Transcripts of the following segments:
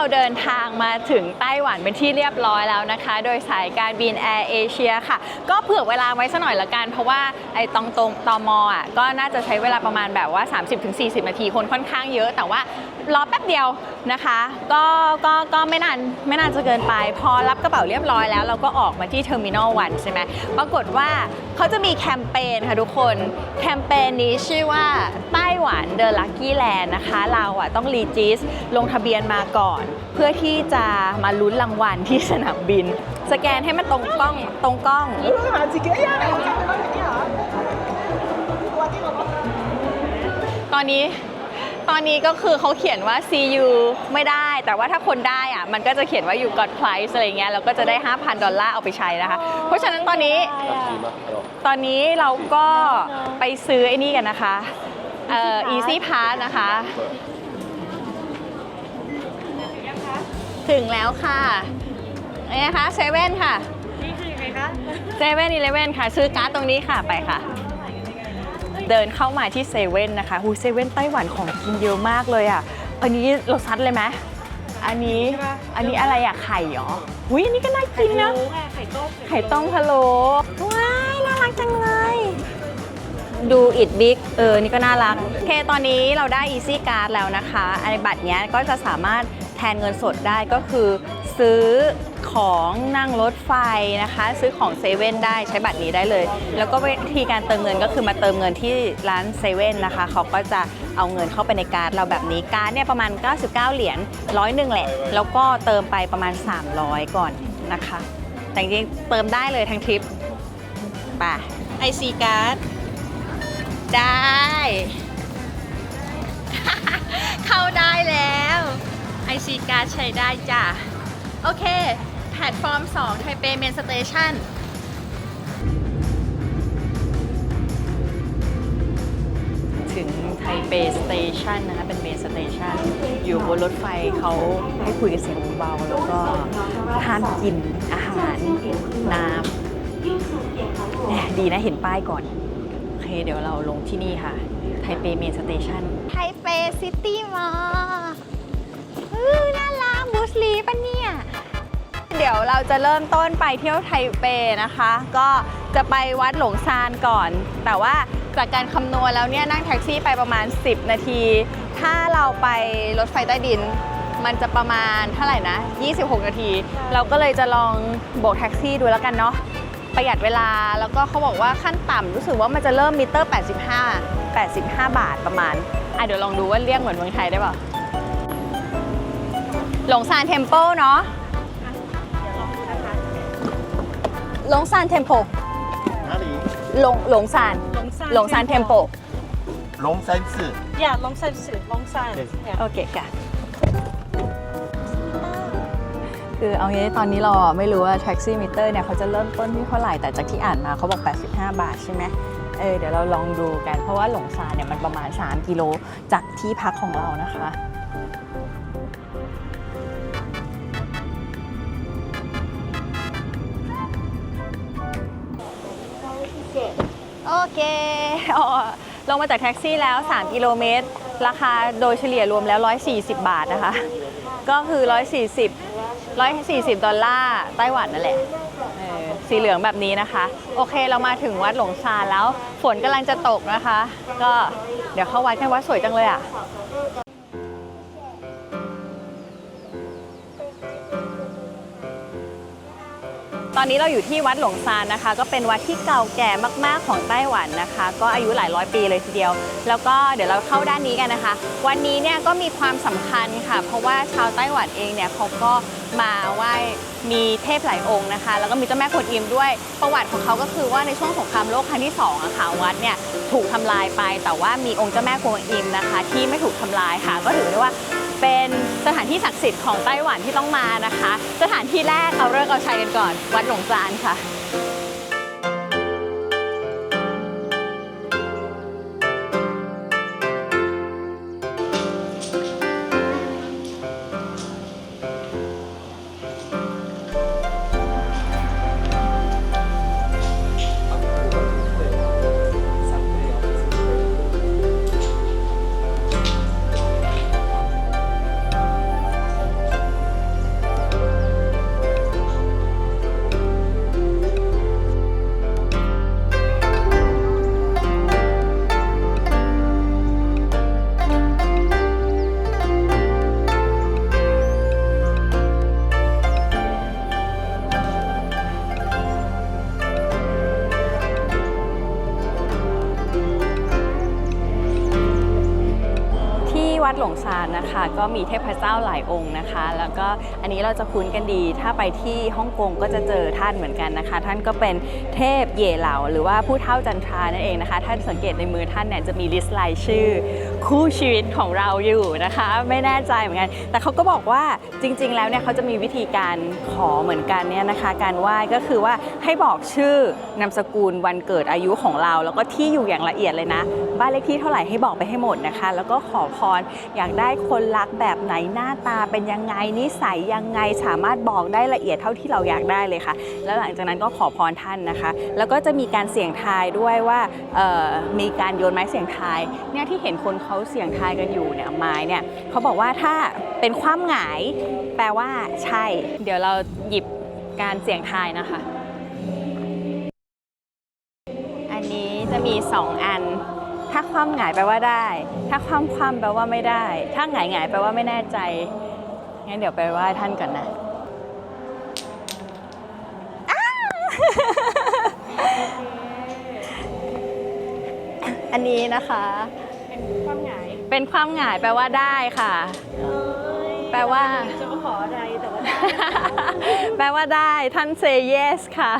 เราเดินทางมาถึงไต้หวันเป็นที่เรียบร้อยแล้วนะคะ โดยสายการบินแอร์เอเชียค่ะ ก็เผื่อเวลาไว้สักหน่อยละกัน เพราะว่าไอ้ตองตรงตมอะก็น่าจะใช้เวลาประมาณแบบว่า 30-40 นาทีคนค่อนข้างเยอะ แต่ว่ารอแป๊บเดียวนะคะ ก็ก็ก็ไม่นานไม่นานจะเกินไป พอรับกระเป๋าเรียบร้อยแล้ว เราก็ออกมาที่เทอร์มินอลวันใช่ไหมปรากฏว่าเขาจะมีแคมเปญค่ะทุกคน แคมเปญนี้ชื่อว่าไต้หวันเดอะลั c กี้แลนด์นะคะ เราอะต้องรีจิสลงทะเบียนมาก่อน เพื่อที่จะมาลุ้นรางวัลที่สนามบิน สแกนให้มันตรงกล้องตรงกล้อง ตอนนี้ ตอนนี้ก็คือเขาเขียนว่า CU ไม่ได้ แต่ว่าถ้าคนได้อะมันก็จะเขียนว่า you got price อะไรเงี้ยแล้วก็จะได้ 5,000 ดอลลาร์เอาไปใช้นะคะ เพราะฉะนั้นตอนนี้ตอนนี้เราก็ไปซื้อไอ้นี่กันนะคะเอ่อ easy pass นะคะ ถึงแล้วค่ะนี่นะคะเซเว่นค่ะนี่คือยังไงคะเซเว่นอีเลเว่นค่ะ ซื้อการ์ดตรงนี้ค่ะไปค่ะ เดินเข้ามาที่เซเว่นนะคะหูเซเว่นไต้หวันของกินเยอะมากเลยอะ อันนี้เราซัดเลยไหมอันนี้อันนี้อะไรอะไข่เหรออุ้ยอันนี้ก็น่ากินนะรู้ไงไข่ต้มไข่ต้มพะโล้ว้ายน่ารักจังเลย ดูอิดบิ๊กเออ นี่ก็น่ารัก โอเคตอนนี้เราได้ Easy Card แล้วนะคะไอ้บัตรเนี้ยก็จะสามารถแทนเงินสดได้ก็คือ ซื้อของนั่งรถไฟนะคะ ซื้อของเซเว่นได้ใช้บัตรนี้ได้เลย แล้วก็วิธีการเติมเงินก็คือมาเติมเงินที่ร้านเซเว่นนะคะเขาก็จะเอาเงินเข้าไปในการ์ดเราแบบนี้การ์ดเนี่ยประมาณ 99 เหรียญร้อยหนึ่งแหละ แล้วก็เติมไปประมาณ 300 ก่อนนะคะ แต่จริงเติมได้เลยทั้งทริปไปไอซีการ์ดได้ เข้าได้แล้วไอซีการ์ดใช้ได้จ้ะ โอเค แพลตฟอร์ม 2 ไทเปเมนสเตชันถึงไทเปสเตชันนะคะเป็นเมนสเตชันอยู่บนรถไฟเขาให้คุยกันเสียงเบา แล้วก็ห้ามกินอาหารน้ำแหม่ดีนะเห็นป้ายก่อน โอเค เดี๋ยวเราลงที่นี่ค่ะ ไทเปเมนสเตชันไทเปซิตี้มอลน่ารักบูสลีปะเนี่ย เดี๋ยวเราจะเริ่มต้นไปเที่ยวไทเปนะคะ ก็จะไปวัดหลงซานก่อน แต่ว่าจากการคำนวณแล้วเนี่ยนั่งแท็กซี่ไปประมาณ 10 นาที ถ้าเราไปรถไฟใต้ดิน มันจะประมาณเท่าไหร่นะ 26 นาที เราก็เลยจะลองโบกแท็กซี่ดูแล้วกันเนาะประหยัดเวลาแล้วก็เขาบอกว่าขั้นต่ำรู้สึกว่ามันจะเริ่มมิเตอร์ 85 85 บาทประมาณอะเดี๋ยวลองดูว่าเรียกเหมือนเมืองไทยได้ป่ะหลงซานเทมเปิลเนาะ หลงซานเทมเปิล 哪里？ หลงหลงซาน ลงซาน หลงซานเทมเปิล 龙山寺。 อย่าลงซานสื่อลงซาน Yes โอเคค่ะ คือเอางี้ตอนนี้เราอ่ะไม่รู้ว่าแท็กซี่มิเตอร์เนี่ยเขาจะเริ่มต้นที่เท่าไหร่ แต่จากที่อ่านมาเขาบอก 85 บาทใช่ไหมเออเดี๋ยวเราลองดูกัน เพราะว่าหลงซานเนี่ยมันประมาณ 3 กิโลจากที่พักของเรานะคะ เคอ๋อลงมาจากแท็กซี่แล้ว 3 กิโลเมตร ราคาโดยเฉลี่ยรวมแล้ว 140 บาทนะคะ ก็คือ 140 140 ดอลลาร์ไต้หวันนั่นแหละสีเหลืองแบบนี้นะคะ โอเคเรามาถึงวัดหลงซานแล้ว ฝนกำลังจะตกนะคะ ก็เดี๋ยวเข้าวัดแค่วัดสวยจังเลยอะ ตอนนี้เราอยู่ที่วัดหลงซานนะคะ ก็เป็นวัดที่เก่าแก่มาก ๆ ของไต้หวันนะคะ ก็อายุหลายร้อยปีเลยทีเดียว แล้วก็เดี๋ยวเราเข้าด้านนี้กันนะคะ วันนี้เนี่ยก็มีความสำคัญค่ะ เพราะว่าชาวไต้หวันเองเนี่ยเขาก็มาไหว้มีเทพหลายองค์นะคะ แล้วก็มีเจ้าแม่กวนอิมด้วย ประวัติของเขาก็คือว่าในช่วงสงครามโลกครั้งที่สองอะค่ะวัดเนี่ยถูกทำลายไป แต่ว่ามีองค์เจ้าแม่กวนอิมนะคะ ที่ไม่ถูกทำลายค่ะ ก็ถือได้ว่า เป็นสถานที่ศักดิ์สิทธิ์ของไต้หวันที่ต้องมานะคะ สถานที่แรกเอาเลิกษ์เอาชัยกันก่อน วัดหลงจานค่ะ หลงซานะคะ ก็มีเทพเจ้าหลายองค์นะคะ แล้วก็อันนี้เราจะคุ้นกันดี ถ้าไปที่ฮ่องกงก็จะเจอท่านเหมือนกันนะคะ ท่านก็เป็นเทพเย่เหล่าหรือว่าผู้เท่าจันทรานั่นเองนะคะ ท่านสังเกตในมือท่านเนี่ยจะมีลิสต์รายชื่อ คู่ชีวิตของเราอยู่นะคะ ไม่แน่ใจเหมือนกัน แต่เขาก็บอกว่าจริง ๆ แล้วเนี่ยเขาจะมีวิธีการขอเหมือนกันเนี่ยนะคะ การไหว้ก็คือว่าให้บอกชื่อนามสกุลวันเกิดอายุของเรา แล้วก็ที่อยู่อย่างละเอียดเลยนะ บ้านเลขที่เท่าไหร่ให้บอกไปให้หมดนะคะ แล้วก็ขอพรอยากได้คนรักแบบไหนหน้าตาเป็นยังไงนิสัยยังไงสามารถบอกได้ละเอียดเท่าที่เราอยากได้เลยค่ะ แล้วหลังจากนั้นก็ขอพรท่านนะคะ แล้วก็จะมีการเสี่ยงทายด้วยว่ามีการโยนไม้เสี่ยงทายเนี่ยที่เห็นคนเขาเสี่ยงทายกันอยู่เนี่ยไม้เนี่ยเขาบอกว่าถ้าเป็นความหงาย แปลว่าใช่ เดี๋ยวเราหยิบการเสี่ยงทายนะคะ อันนี้จะมี 2 อัน ถ้าความหงายแปลว่าได้ ถ้าความความแปลว่าไม่ได้ ถ้าหงายหงายแปลว่าไม่แน่ใจงั้นเดี๋ยวไปไหว้ท่านก่อนนะอันนี้นะคะ ความหงายเป็นความหงายแปลว่าได้ค่ะแปลว่า จะมาขออะไรแต่ว่าได้ แปลว่าได้ท่าน say yes ค่ะ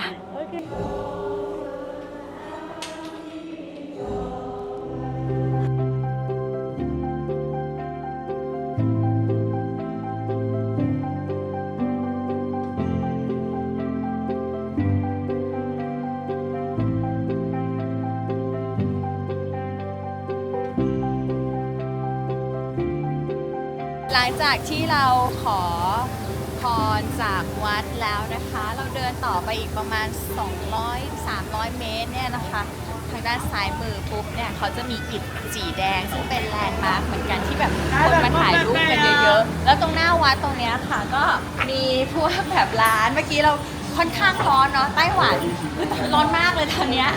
งจากที่เราขอพรจากวัดแล้วนะคะ เราเดินต่อไปอีกประมาณ 200-300 เมตรเนี่ยนะคะ ทางด้านซ้ายมือปุ๊บเนี่ยเขาจะมีอิฐสีแดง ซึ่งเป็นแลนด์มาร์คเหมือนกันที่แบบคนมาถ่ายรูปกันเยอะๆ แล้วตรงหน้าวัดตรงเนี้ยค่ะ ก็มีพวกแบบร้านเมื่อกี้เราค่อนข้างร้อนเนาะไต้หวันร้อนมากเลยตอนเนี้ย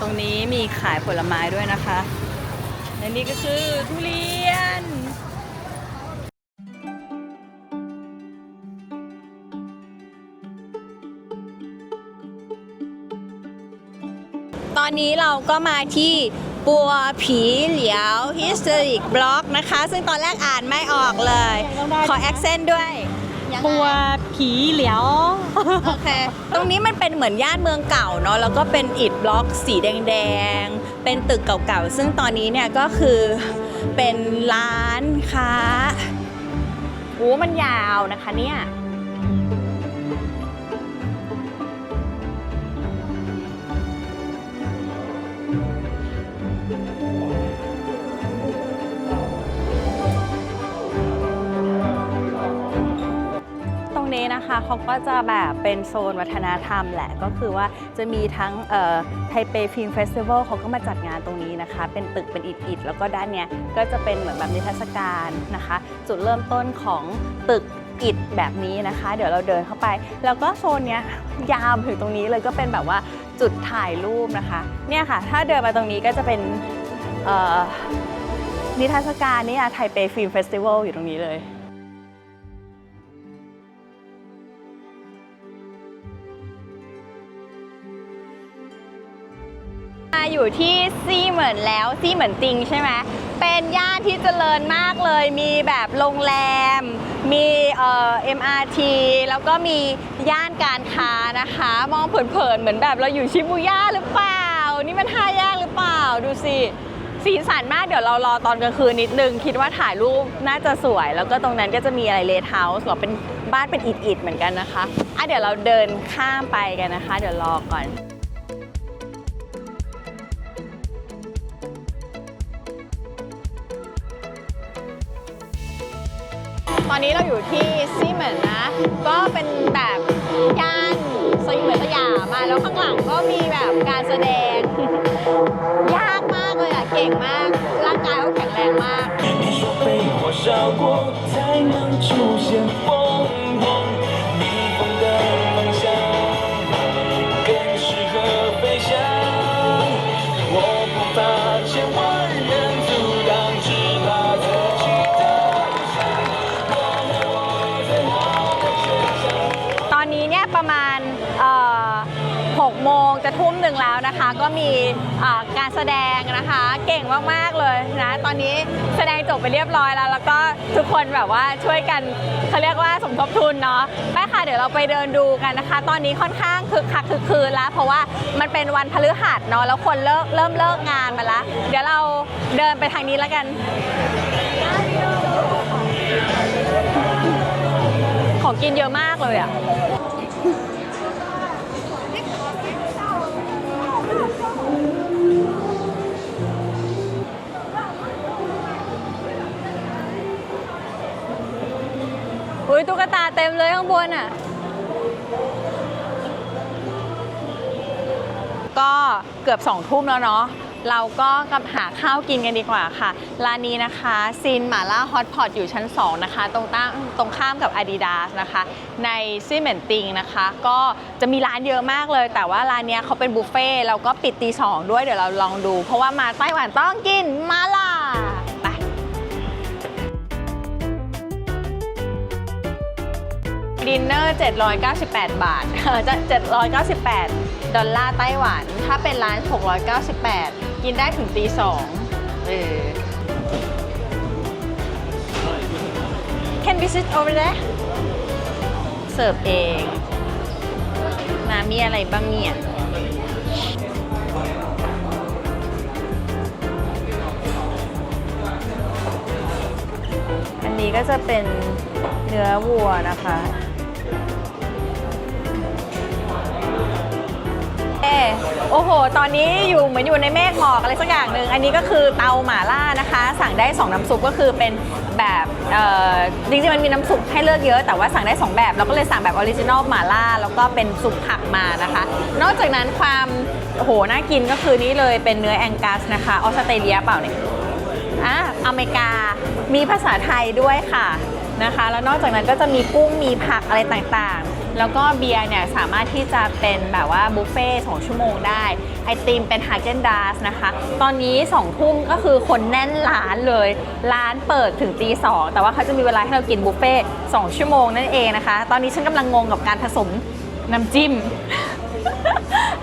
ตรงนี้มีขายผลไม้ด้วยนะคะ และนี่ก็คือทุเรียน ตอนนี้เราก็มาที่ปัวผีเหลียว Historic Block นะคะ ซึ่งตอนแรกอ่านไม่ออกเลย ขอแอคเซนต์ด้วย ยังไง ปัวผีเหลียว โอเค ตรงนี้มันเป็นเหมือนย่านเมืองเก่าเนาะ แล้วก็เป็นอิฐบล็อกสีแดงๆ เป็นตึกเก่าๆ ซึ่งตอนนี้เนี่ยก็คือเป็นร้านค้า โอ้มันยาวนะคะเนี่ย นะคะเขาก็จะแบบเป็นโซนวัฒนธรรมแหละก็คือว่าจะมีทั้งไทเปฟิล์มเฟสติวัลเขาก็มาจัดงานตรงนี้นะคะ เป็นตึกเป็นอิฐๆแล้วก็ด้านเนี้ยก็จะเป็นเหมือนแบบนิทรรศการนะคะ จุดเริ่มต้นของตึกอิฐแบบนี้นะคะ เดี๋ยวเราเดินเข้าไป แล้วก็โซนเนี้ยยาวถึงตรงนี้เลยก็เป็นแบบว่าจุดถ่ายรูปนะคะ เนี่ยค่ะ ถ้าเดินมาตรงนี้ก็จะเป็นนิทรรศการนี่อะไทเปฟิล์มเฟสติวัลอยู่ตรงนี้เลย อยู่ที่ซี่เหมือนแล้วซี่เหมือนจริงใช่ไหมเป็นย่านที่เจริญมากเลย มีแบบโรงแรม มีเอ่อ MRT แล้วก็มีย่านการค้านะคะ มองเผินๆเหมือนแบบเราอยู่ชิบูย่าหรือเปล่า นี่มันท่าแยกหรือเปล่าดูสิสีสันมากเดี๋ยวเรารอตอนกลางคืนนิดนึง คิดว่าถ่ายรูปน่าจะสวย แล้วก็ตรงนั้นก็จะมีอะไรเลทเฮาส์หรอเป็นบ้านเป็นอิฐๆเหมือนกันนะคะอะเดี๋ยวเราเดินข้ามไปกันนะคะ เดี๋ยวรอก่อน อนนี้เราอยู่ที่ซีเหมือนนะ ก็เป็นแบบย่านซีเหมือนสยามมาแล้วข้างหลังก็มีแบบการแสดง ยากมากเลยอะเก่งมาก ร่างกายเขาแข็งแรงมาก งแล้วนะคะ ก็มีการแสดงนะคะ เก่งมากๆเลยนะ ตอนนี้แสดงจบไปเรียบร้อยแล้ว แล้วก็ทุกคนแบบว่าช่วยกันเขาเรียกว่าสมทบทุนเนาะไปค่ะเดี๋ยวเราไปเดินดูกันนะคะ ตอนนี้ค่อนข้างคึกคักคึกคืนแล้ว เพราะว่ามันเป็นวันพฤหัสเนาะแล้วคนเลิกเริ่มเลิกงานมาแล้วเดี๋ยวเราเดินไปทางนี้แล้วกันของกินเยอะมากเลยอะ อุ้ยตุ๊กตาเต็มเลยข้างบนอะ ก็เกือบสองทุ่มแล้วเนาะเราก็กลับหาข้าวกินกันดีกว่าค่ะ ร้านนี้นะคะซินหมาล่าฮอตพอตอยู่ชั้น 2 นะคะ ตรงตั้งตรงข้ามกับ Adidas นะคะ ในซิเมนติงนะคะ ก็จะมีร้านเยอะมากเลย แต่ว่าร้านนี้เขาเป็นบุฟเฟ่ต์แล้วก็ปิดตีสองด้วยเดี๋ยวเราลองดู เพราะว่ามาไต้หวันต้องกินมาล่า ดินเนอร์ 798 บาทจะ798 ดอลลาร์ไต้หวัน ถ้าเป็นร้าน 698 กินได้ถึงตีสองเออ Can visit over there เสิร์ฟเองน้ำมีอะไรบ้างเนี่ยอันนี้ก็จะเป็นเนื้อวัวนะคะ โอ้โห ตอนนี้อยู่เหมือนอยู่ในเมฆหมอกอะไรสักอย่างหนึ่ง อันนี้ก็คือเตาหม่าล่านะคะ สั่งได้ 2 น้ำซุปก็คือเป็นแบบจริงๆมันมีน้ำซุปให้เลือกเยอะ แต่ว่าสั่งได้ 2 แบบ เราก็เลยสั่งแบบออริจินอลหม่าล่า แล้วก็เป็นซุปผักมานะคะ นอกจากนั้นความโอ้โหน่ากินก็คือนี่เลยเป็นเนื้อแองกัสนะคะออสเตรเลียเปล่าเนี่ยอะอเมริกา มีภาษาไทยด้วยค่ะนะคะ แล้วนอกจากนั้นก็จะมีกุ้ง มีผักอะไรต่างๆ แล้วก็เบียร์เนี่ยสามารถที่จะเป็นแบบว่าบุฟเฟ่ต์สองชั่วโมงได้ ไอติมเป็นฮาเกนดาสนะคะ ตอนนี้2องทุ่มก็คือคนแน่นร้านเลย ร้านเปิดถึงตีสองแต่ว่าเขาจะมีเวลาให้เรากินบุฟเฟ่ต์สองชั่วโมงนั่นเองนะคะ ตอนนี้ฉันกำลังงงกับการผสมน้ำจิ้ม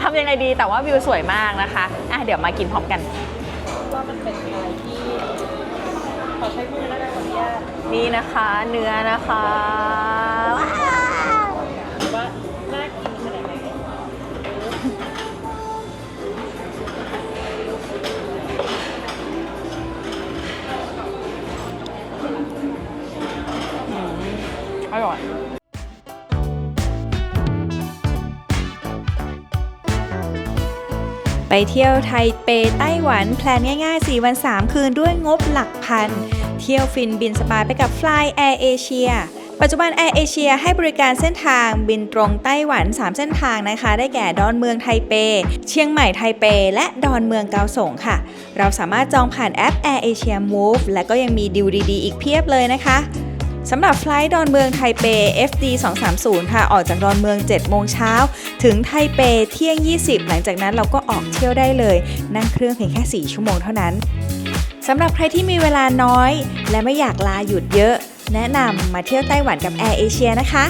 ทำยังไงดีแต่ว่าวิวสวยมากนะคะอะเดี๋ยวมากินพร้อมกันว่ามันเป็นอะไรที่ขอใช้มือแล้วกันขออนุญาตนี่นะคะ เนื้อนะคะ อร่อยไปเที่ยวไทเปไต้หวันแพลนง่ายๆ 4 วัน 3 คืนด้วยงบหลักพัน เที่ยวฟินบินสบายไปกับ Fly Air Asia ปัจจุบัน Air Asia ให้บริการเส้นทางบินตรงไต้หวัน 3 เส้นทางนะคะ ได้แก่ดอนเมืองไทเป เชียงใหม่ไทเป และดอนเมืองเกาสงค่ะ เราสามารถจองผ่านแอป Air Asia Move และก็ยังมีดิวดีๆอีกเพียบเลยนะคะ สำหรับไฟล์ดอนเมืองไทเป FD 230 ค่ะ ออกจากดอนเมือง 7 โมงเช้า ถึงไทเปเที่ยง 20 หลังจากนั้นเราก็ออกเที่ยวได้เลย นั่งเครื่องเพียงแค่ 4 ชั่วโมงเท่านั้นสำหรับใครที่มีเวลาน้อย และไม่อยากลาหยุดเยอะ แนะนำมาเที่ยวไต้หวันกับแอร์เอเชียนะคะ